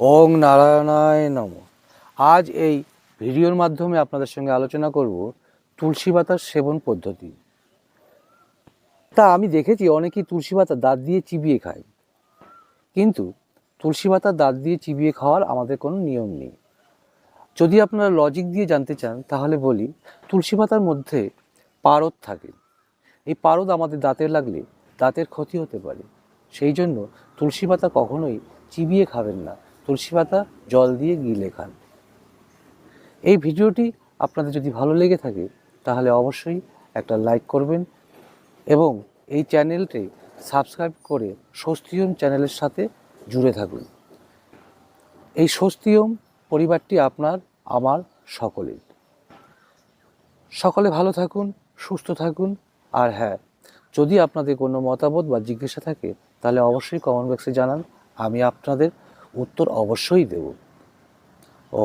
ওং নারায়ণায় নম। আজ এই ভিডিওর মাধ্যমে আপনাদের সঙ্গে আলোচনা করব তুলসী পাতার সেবন পদ্ধতি। তা আমি দেখেছি অনেকেই তুলসী পাতা দাঁত দিয়ে চিবিয়ে খায়। কিন্তু তুলসী পাতা দাঁত দিয়ে চিবিয়ে খাওয়ার আমাদের কোনো নিয়ম নেই। যদি আপনারা লজিক দিয়ে জানতে চান, তাহলে বলি তুলসী পাতার মধ্যে পারদ থাকে। এই পারদ আমাদের দাঁতে লাগলে দাঁতের ক্ষতি হতে পারে। সেই জন্য তুলসী পাতা কখনোই চিবিয়ে খাবেন না। তুলসী পাতা, জল দিয়ে গিলে খান এই ভিডিওটি আপনাদের যদি ভালো লেগে থাকে, তাহলে অবশ্যই একটা লাইক করবেন এবং এই চ্যানেলটি সাবস্ক্রাইব করে স্বস্তিয়ম চ্যানেলের সাথে জুড়ে থাকুন। এই স্বস্তিয়ম পরিবারটি আপনার, আমার সকলের। সকলে ভালো থাকুন, সুস্থ থাকুন, আর হ্যাঁ যদি আপনাদের কোনো মতামত বা জিজ্ঞাসা থাকে, তাহলে অবশ্যই কমেন্ট বক্সে জানান, আমি আপনাদের উত্তর অবশ্যই দেব। ও